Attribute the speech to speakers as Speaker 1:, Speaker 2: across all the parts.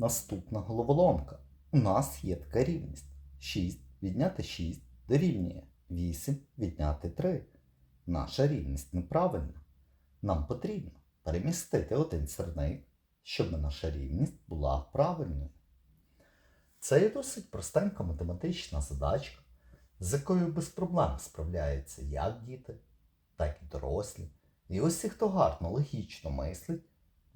Speaker 1: Наступна головоломка. У нас є така рівність. 6 відняти 6 дорівнює 8 відняти 3. Наша рівність неправильна. Нам потрібно перемістити один сірник, щоб наша рівність була правильною. Це є досить простенька математична задачка, з якою без проблем справляються як діти, так і дорослі. І усі, хто гарно логічно мислить,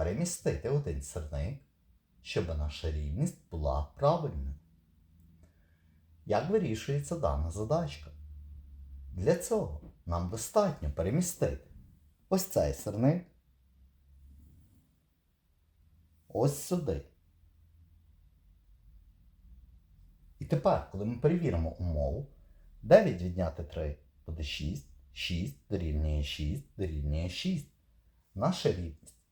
Speaker 1: перемістити один сірник, щоб наша рівність була правильною. Як вирішується дана задачка? Для цього нам достатньо перемістити ось цей сирник ось сюди. І тепер, коли ми перевіримо умову, 9 відняти 3 буде 6, 6 дорівнює 6 дорівнює 6. Наша рівність